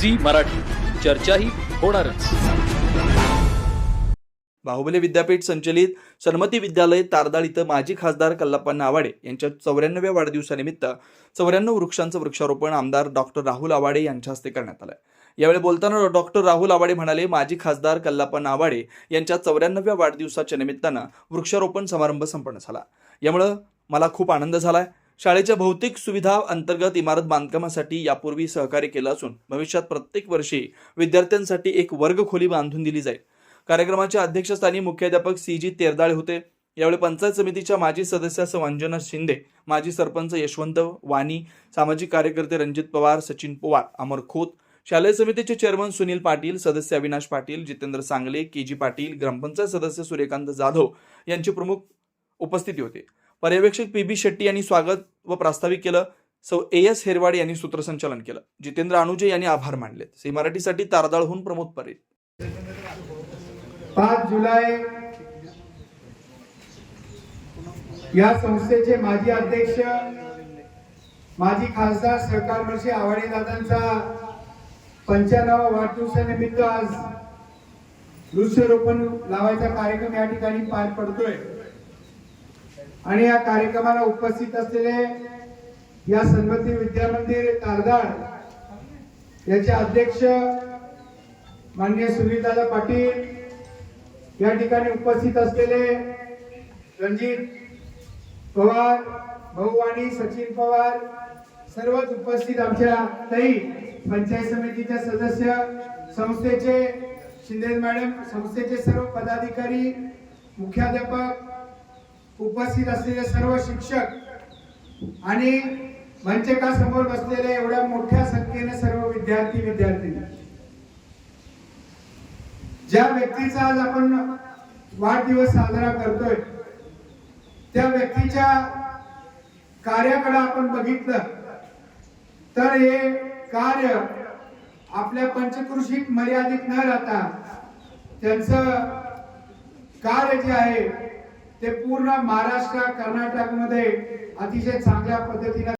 Zee Marathi. चर्चाही होणारच. बाहुबली विद्यापीठ संचलित सन्मती विद्यालय तारदाळ इथं माजी खासदार कल्लप्पा नावाडे यांच्या चौऱ्याण्णव्या वाढदिवसानिमित्त चौऱ्याण्णव वृक्षांचं वृक्षारोपण आमदार डॉक्टर राहुल आवाडे यांच्या हस्ते करण्यात आलं यावेळी बोलताना डॉक्टर राहुल आवाडे म्हणाले माजी खासदार कल्लाप्पा नावाडे यांच्या चौऱ्याण्णव्या वाढदिवसाच्या निमित्तानं वृक्षारोपण समारंभ संपन्न झाला. यामुळं मला खूप आनंद झाला आहे शाळेच्या भौतिक सुविधा अंतर्गत इमारत बांधकामासाठी यापूर्वी सहकार्य केलं असून भविष्यात प्रत्येक वर्षी विद्यार्थ्यांसाठी एक वर्ग खोली बांधून दिली जाईल. कार्यक्रमाच्या अध्यक्षस्थानी मुख्याध्यापक सी जी तेरदाळे होते. यावेळी पंचायत समितीच्या माजी सदस्य अंजना शिंदे माजी सरपंच यशवंत वाणी सामाजिक कार्यकर्ते रणजित पवार सचिन पवार अमर खोत शालेय समितीचे चेअरमन सुनील पाटील सदस्य अविनाश पाटील जितेंद्र सांगले के जी पाटील ग्रामपंचायत सदस्य सूर्यकांत जाधव यांची प्रमुख उपस्थिती होती. पर्यवेक्षक पी बी शेट्टी यांनी स्वागत व प्रास्ताविक केलं. सौ ए एस हेरवाड यांनी सूत्रसंचालन केलं. जितेंद्र अनुजे यांनी आभार मानले सी मराठीसाठी तारदाळहून प्रमोद परे पाच जुलै या संस्थेचे माजी अध्यक्ष माजी खासदार सरकार वर्षी आवाडे दादांचा पंच्याण्णव वाढदिवसानिमित्त आज वृक्षरोपण लावायचा कार्यक्रम या ठिकाणी पार पडतोय. आणि या कार्यक्रमाला उपस्थित असलेले या सन्मती विद्यामंदिर तारदाळ याचे अध्यक्ष माननीय सुनीलदादा पाटील या ठिकाणी उपस्थित असलेले रणजित पवार भाऊ आणि सचिन पवार सर्वच उपस्थित आमच्या ताई पंचायत समितीच्या सदस्य संस्थेचे शिंदे मॅडम संस्थेचे सर्व पदाधिकारी मुख्याध्यापक उपस्थित असलेले सर्व शिक्षक आणि मंचकासमोर बसलेले एवढ्या मोठ्या संख्येने सर्व विद्यार्थी विद्यार्थी ज्या व्यक्तीचा आज आपण वाढदिवस साजरा करतोय त्या व्यक्तीच्या कार्याकडे आपण बघितलं तर हे कार्य आपल्या पंचकृषीत मर्यादित न राहता त्यांचं कार्य जे आहे ते पूर्ण महाराष्ट्र कर्नाटकमध्ये अतिशय चांगल्या पद्धतीने